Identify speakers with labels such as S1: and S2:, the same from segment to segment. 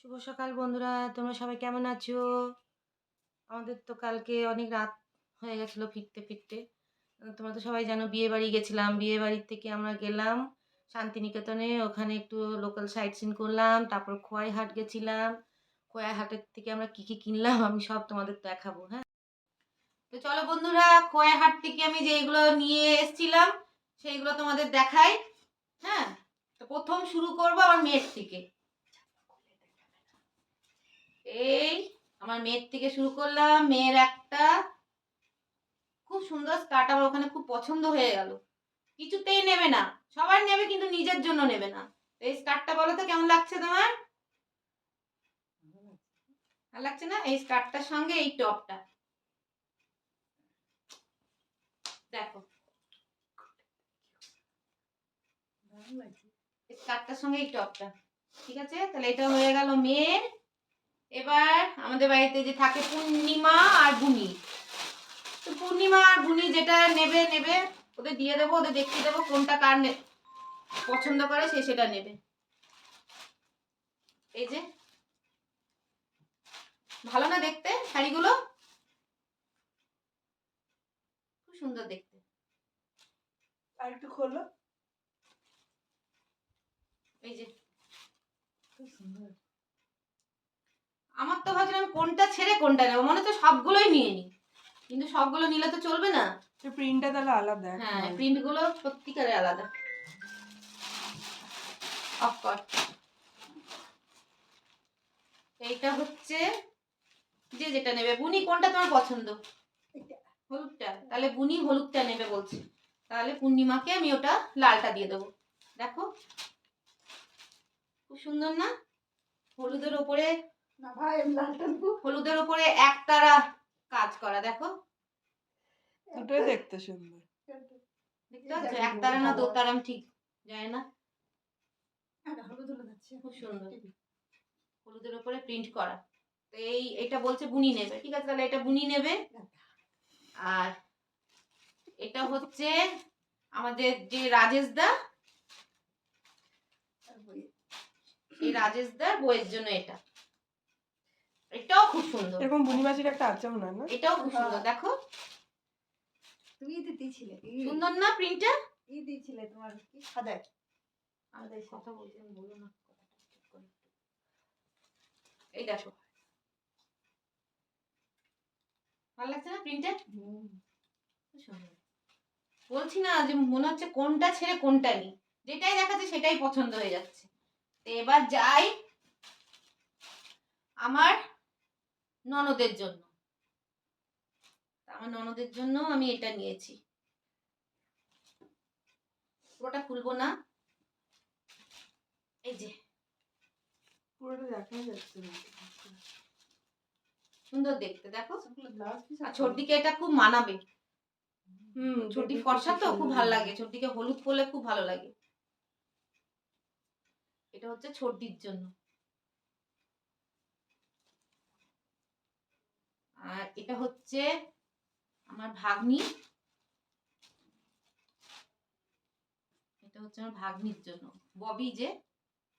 S1: শুভ সকাল বন্ধুরা, তোমরা সবাই কেমন আছো? আমাদের তো কালকে অনেক রাত হয়ে গেছিল ফিরতে ফিরতে। তোমরা তো সবাই জানো বিয়ে বাড়ি গেছিলাম। বিয়ে বাড়ির থেকে আমরা গেলাম শান্তিনিকেতনে। ওখানে একটু লোকাল সাইট সিন করলাম, তারপর খোয়াই হাট গেছিলাম। খোয়াই হাটের থেকে আমরা কি কি কিনলাম আমি সব তোমাদের দেখাবো হ্যাঁ? তো চলো বন্ধুরা খোয়াই হাট থেকে আমি যেগুলো নিয়ে এসেছিলাম, সেইগুলো তোমাদের দেখাই হ্যাঁ? তো প্রথম শুরু করব আমার মেয়ের থেকে। এই আমার মেয়ের থেকে শুরু করলাম, মেয়ের একটা। খুব সুন্দর স্কার্ট আমার ওখানে খুব পছন্দ হয়ে গেল। কিছুতেই নেবে না। সবার নেবে কিন্তু নিজের জন্য নেবে না। এই স্কার্টটা বলো তো, কেমন লাগছে তোমার? ভালো লাগছে না? এই স্কার্টটার সঙ্গে এই টপটা। দেখো। এই স্কার্টটার সঙ্গে এই টপটা। ঠিক আছে? তাহলে এটা হয়ে গেল মেয়ের। এবার আমাদের বাড়িতে যে থাকে পূর্ণিমা আর বুনি। তো পূর্ণিমা আর বুনি যেটা নেবে নেবে। ওদের দিয়ে দেবো ওদের দেখিয়ে দেবো কোনটা কার পছন্দ করে সে সেটা নেবে। এই যে। ভালো না দেখতে শাড়িগুলো? খুব সুন্দর দেখতে।
S2: আর একটু খোলো।
S1: এই যে।
S2: খুব সুন্দর।
S1: কোনটা ছেড়ে কোনটা নেব? মনে তো সবগুলোই নিয়ে নি। কিন্তু সবগুলো নিলে তো চলবে না।
S2: প্রিন্টটা তাহলে আলাদা
S1: হ্যাঁ প্রিন্টগুলো সত্যিকারে আলাদা। এইটা হচ্ছে যে যেটা নেবে। বুনি কোনটা তোমার পছন্দ? হলুদটা। তাহলে বুনি হলুদটা নেবে বলছে। তাহলে পূর্ণিমাকে আমি ওটা লালটা দিয়ে দেবো। দেখো। খুব সুন্দর না? হলুদের ওপরে
S2: না ভাই আমি লালটা নেব
S1: হলুদের ওপরে একতারা কাজ করা দেখো।
S2: দুটোই দেখতে সুন্দর।
S1: দেখতে পাচ্ছ? একতারা না দোতারা ঠিক জানি না।
S2: হলুদ হলুদ
S1: খুব সুন্দর। হলুদের উপরে প্রিন্ট করা। তো এই এটা বলছে বুনি নেবে। ঠিক আছে তাহলে এটা বুনি নেবে। আর এটা হচ্ছে আমাদের যে রাজেশ দা এই রাজেশ দার বইয়ের জন্য এটা। খুব সুন্দর।
S2: এরকম বুনিমাছির একটা আছে মনে হয় না?
S1: এটাও খুব সুন্দর দেখো।
S3: তুমি
S1: সুন্দর না প্রিন্টটা
S3: ই তোমার কি সাদা?
S1: আমাদের কথা বলতে বলো না। এই দেখো। ভালো লাগছে না প্রিন্টটা বলছি না যে মনে হচ্ছে কোনটা ছেড়ে কোনটা নি যেটাই দেখাচ্ছে সেটাই পছন্দ হয়ে যাচ্ছে। তো এবার যাই আমার ননদের জন্য। আমার ননদের জন্য আমি এটা নিয়েছি। পুরোটা খুলবো না। এই যে।
S2: পুরোটা দেখা যাচ্ছে না।
S1: সুন্দর দেখতে দেখো। ছোটদিকে এটা খুব মানাবে।
S2: হুম
S1: ছোটি ফর্সা তো খুব ভালো লাগে। ছোটদিকে হলুদ পরলে খুব ভালো লাগে। এটা হচ্ছে ছোটদির জন্য। আর এটা হচ্ছে আমার ভাগ্নি। এটা হচ্ছে আমার ভাগ্নির জন্য। ববি যে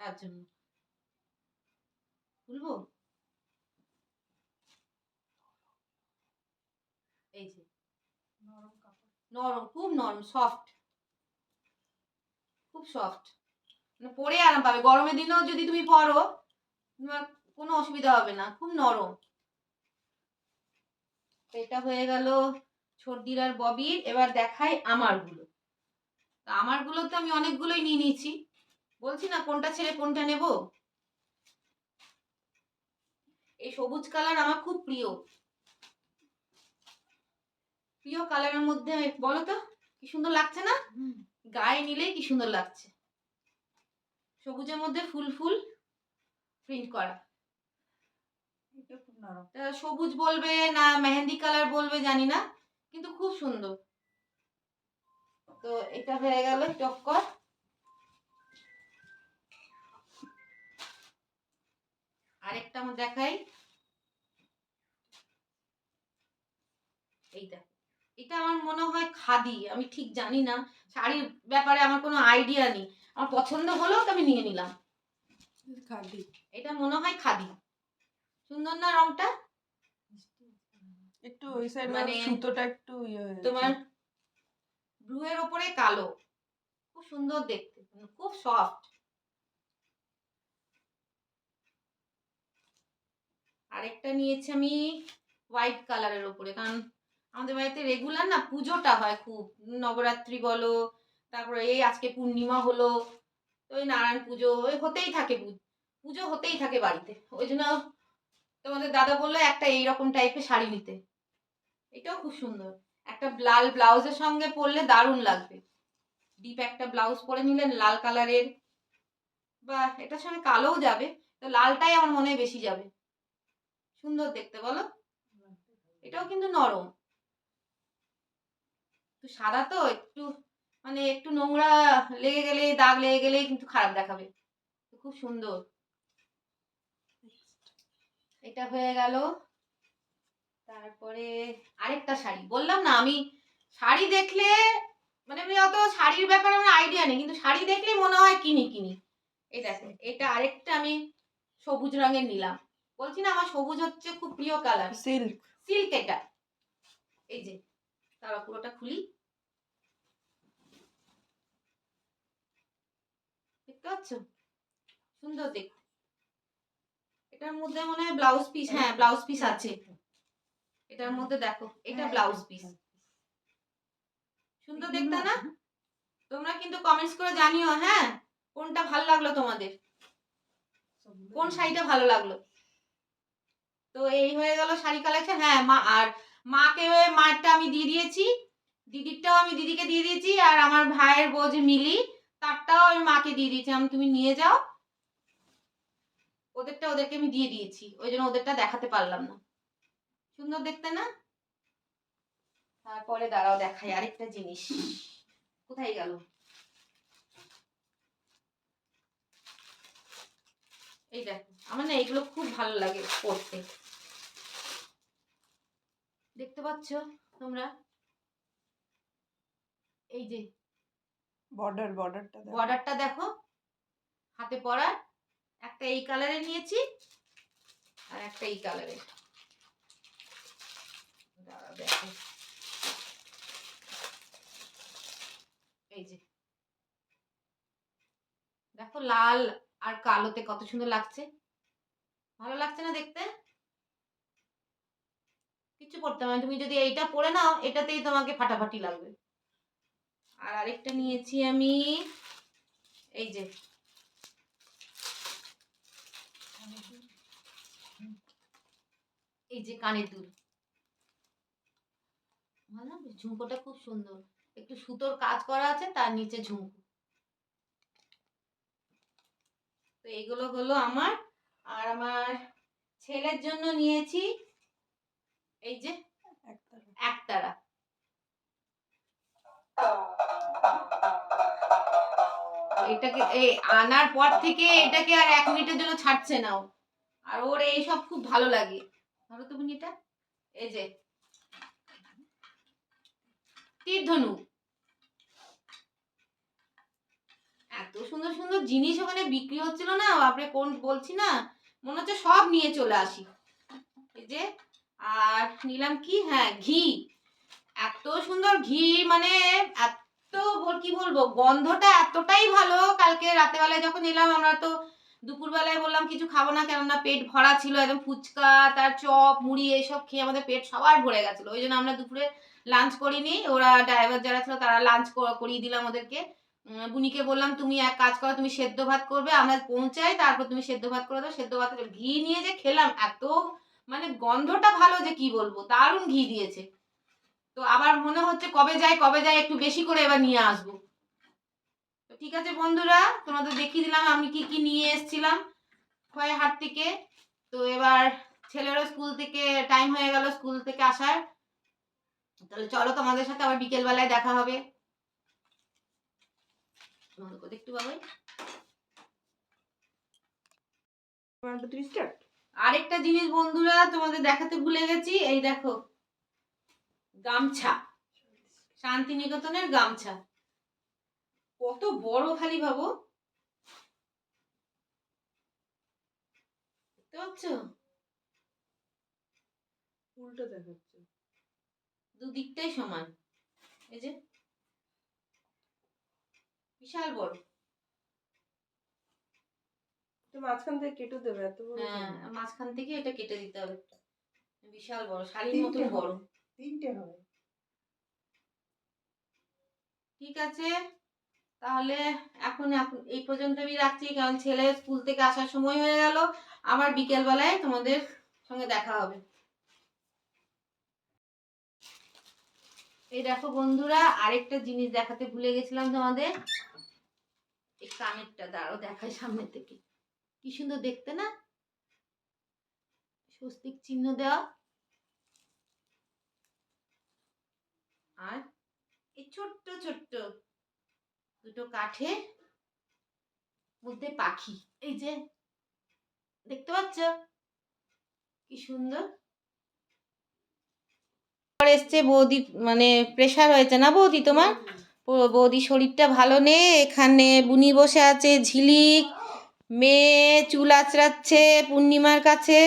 S1: তার জন্য। খুলবো? এই যে।
S3: নরম
S1: খুব নরম সফট খুব সফট মানে পরে আরাম পাবে। গরমের দিনেও যদি তুমি পরো তোমার কোনো অসুবিধা হবে না। খুব নরম। এটা হয়ে গেল ছর্দির আর ববির। এবার দেখাই আমারগুলো। তা আমারগুলো তো আমি অনেকগুলোই নিয়ে নিয়েছি। বলছি না কোনটা ছেড়ে কোনটা নেব? এই সবুজ কালার আমার খুব প্রিয়। প্রিয় কালারের মধ্যে বলো তো কি সুন্দর লাগছে না? গায়ে নিলেই কি সুন্দর লাগছে। সবুজের মধ্যে ফুল ফুল প্রিন্ট করা। সবুজ বলবে না মেহেন্দি কালার বলবে জানি না কিন্তু খুব সুন্দর। তো এটা হয়ে গেল টক্কর আরেকটা আমার দেখাই। এইটা। এটা আমার মনে হয় খাদি আমি ঠিক জানি না। শাড়ির ব্যাপারে আমার কোনো আইডিয়া নেই। আমার পছন্দ হলো তো আমি নিয়ে নিলাম।
S2: খাদি।
S1: এটা মনে হয় খাদি। সুন্দর না রংটা?
S2: একটু ওই সাইড
S1: মানে
S2: সুতোটা একটু ইয়ে
S1: তোমার ব্লু এর ওপরে কালো। খুব সুন্দর দেখতে মানে খুব সফট আরেকটা নিয়েছি আমি হোয়াইট কালারের ওপরে কারণ আমাদের বাড়িতে রেগুলার না পুজোটা হয় খুব। নবরাত্রি বলো তারপরে এই আজকে পূর্ণিমা হলো ওই নারায়ণ পুজো ওই হতেই থাকে পুজো হতেই থাকে বাড়িতে। ওই জন্য তোমাদের দাদা বলল একটা এইরকম টাইপের শাড়ি নিতে। এটাও খুব সুন্দর। একটা লাল ব্লাউজের সঙ্গে পরলে দারুণ লাগবে। ডিপ একটা ব্লাউজ পরে নিলেন লাল কালারের বা এটার সঙ্গে কালোও যাবে, তো লালটাই আমার মনে বেশি যাবে। সুন্দর দেখতে, বলো? এটাও কিন্তু নরম। তো সাদা তো, একটু মানে একটু নোংরা লেগে গেলে দাগ লেগে গেলে কিন্তু খারাপ দেখাবে। খুব সুন্দর। এটা হয়ে গেল। তারপরে আরেকটা শাড়ি। বললাম না আমি শাড়ি দেখলে মানে আমি অত শাড়ির ব্যাপারে আমার আইডিয়া নেই কিন্তু শাড়ি দেখলেই মনে হয় কিনি কিনি। এই দেখো এটা আরেকটা আমি সবুজ রঙের নিলাম। বলছি না আমার সবুজ হচ্ছে খুব প্রিয় কালার
S2: সিল্ক
S1: সিল্ক এটা। এই যে তারা পুরোটা খুলি। দেখতে পাচ্ছ? সুন্দর দেখতে। এটার মধ্যে মনে হয় ব্লাউজ পিস হ্যাঁ ব্লাউজ পিস আছে। এটার মধ্যে দেখো এটা ব্লাউজ পিস সুন্দর দেখতে না? তোমরা কিন্তু কমেন্টস করে জানিও হ্যাঁ কোনটা ভালো লাগল তোমাদের? কোন শাড়িটা ভালো লাগল? তো এই হয়ে গেল শাড়ি কালেকশন হ্যাঁ মা আর মাকে মারটা আমি দিয়ে দিয়েছি। দিদিরটাও আমি দিদিকে দিয়ে দিয়েছি আর আমার ভাইয়ের বউ যে মিলি তারটাও আমি মাকে দিয়ে দিয়েছি। আমি তুমি নিয়ে যাও। ওদেরটা ওদেরকে আমি দিয়ে দিয়েছি ওই জন্য ওদেরটা দেখাতে পারলাম না। সুন্দর দেখতে না? তারপরে দাঁড়াও দেখাই আরেকটা জিনিস। কোথায় গেল? এই দেখো আমার না এইগুলো খুব ভালো লাগে পড়তে। দেখতে পাচ্ছ তোমরা? এই যে
S2: বর্ডার বর্ডারটা
S1: বর্ডারটা দেখো। হাতে পরার একটা এই কালারে নিয়েছি আর একটা এই কালারে দেখো। এই যে। দেখো লাল আর কালোতে কত সুন্দর লাগছে। ভালো লাগছে না দেখতে? কিছু করতে হবে তুমি যদি এইটা পরে নাও, এটাতেই তোমাকে ফাটাফাটি লাগবে। আর আরেকটা নিয়েছি আমি, এই যে। এই যে কানের দুল? ঝুমকোটা খুব সুন্দর। একটু সুতোর কাজ করা আছে তার নিচে ঝুমকো। তো এগুলো হলো আমার। আর আমার ছেলের জন্য নিয়েছি এই যে একতারা। এটাকে এই আনার পর থেকে এটাকে আর এক মিনিটের জন্য ছাড়ছে না ও। আর ওর এইসব খুব ভালো লাগে। এই যে। তীর ধনু এত সুন্দর সুন্দর জিনিস ওখানে বিক্রি হচ্ছিল না আপনি কোন বলছি না? মনে হচ্ছে সব নিয়ে চলে আসি। এই যে, আর নিলাম কি? হ্যাঁ ঘি। এত সুন্দর ঘি মানে এত, কি বলব, গন্ধটা এতটাই ভালো। কালকে রাতেবেলায় যখন এলাম, আমরা তো দুপুরবেলায় বললাম, কিছু খাব না কেননা পেট ভরা ছিল, একদম ফুচকা, তার চপ, মুড়ি এইসব খেয়ে আমাদের পেট সবার ভরে গেছিল। ওই জন্য আমরা দুপুরে লাঞ্চ করিনি। ওরা ড্রাইভার যারা ছিল তারা লাঞ্চ করিয়ে দিলাম ওদেরকে বুনিকে বললাম, তুমি এক কাজ করো, তুমি সেদ্ধ ভাত করবে, আমরা পৌঁছাই, তারপর তুমি সেদ্ধ ভাত করে দাও। সেদ্ধ ভাত ঘি নিয়ে যে খেলাম, এত মানে গন্ধটা ভালো যে কি বলব, দারুণ ঘি দিয়েছে। তো আবার মনে হচ্ছে কবে যাই কবে যাই একটু বেশি করে এবার নিয়ে আসব। তো ঠিক আছে বন্ধুরা তোমাদের দেখিয়ে দিলাম আমি কি কি নিয়ে এসেছিলাম খয়ে হাট থেকে। তো এবার ছেলেরও স্কুল থেকে টাইম হয়ে গেল স্কুল থেকে আসার। তাহলে চলো তোমাদের সাথে আবার বিকেল বেলায় দেখা হবে। তোমাদের একটু বাবাই?
S2: স্টার্ট
S1: আরেকটা জিনিস বন্ধুরা তোমাদের দেখাতে ভুলে গেছি এই দেখো গামছা। শান্তিনিকেতনের গামছা। কত বড় খালি ভাবো দেখতে পাচ্ছ?
S2: উল্টো দেখাচ্ছে।
S1: দুদিকটাই সমান। এই যে। বিশাল বড়।
S2: তো মাঝখান থেকে কেটে দেবে এত বড়
S1: হ্যাঁ মাঝখান থেকে এটা কেটে দিতে হবে। বিশাল বড় শাড়ির
S3: হবে।
S1: বড়।
S3: তিনটে হবে।
S1: ঠিক আছে। তাহলে এখন এখন এই পর্যন্ত আমি রাখছি, কারণ ছেলে স্কুল থেকে আসার সময় হয়ে গেল। আবার বিকেলবেলায় তোমাদের সঙ্গে দেখা হবে। এই দেখো বন্ধুরা, আরেকটা জিনিস দেখাতে ভুলে গেছিলাম তোমাদের। এই কানেরটা দাঁড়াও, দেখাই সামনে থেকে। কি সুন্দর দেখতে না? স্বস্তিক চিহ্ন দেওয়া। আর এই ছোট্ট ছোট্ট দুটো কাঠে মধ্যে পাখি। এই যে, দেখতে পাচ্ছ? কি সুন্দর। এসছে বৌদি মানে প্রেশার হয়েছে না বৌদি তোমার? বৌদি শরীরটা ভালো নেই, এখানে বুনি বসে আছে, ঝিলিক, মেয়ে চুল আঁচড়াচ্ছে পূর্ণিমার কাছে।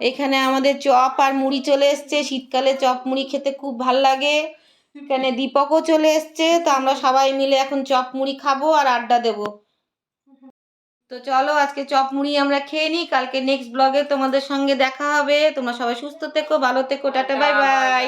S1: এখানে আমাদের চপ আর মুড়ি চলে এসছে, শীতকালে চপ মুড়ি খেতে খুব ভালো লাগে। এখানে দীপকও চলে এসছে? তো আমরা সবাই মিলে এখন চপ মুড়ি খাব আর আড্ডা দেব। তো চলো আজকে চপ মুড়ি আমরা খেয়ে নিই। কালকে নেক্সট ব্লগে তোমাদের সঙ্গে দেখা হবে। তোমরা সবাই সুস্থ থেকো ভালো থেকো টাটা বাই বাই।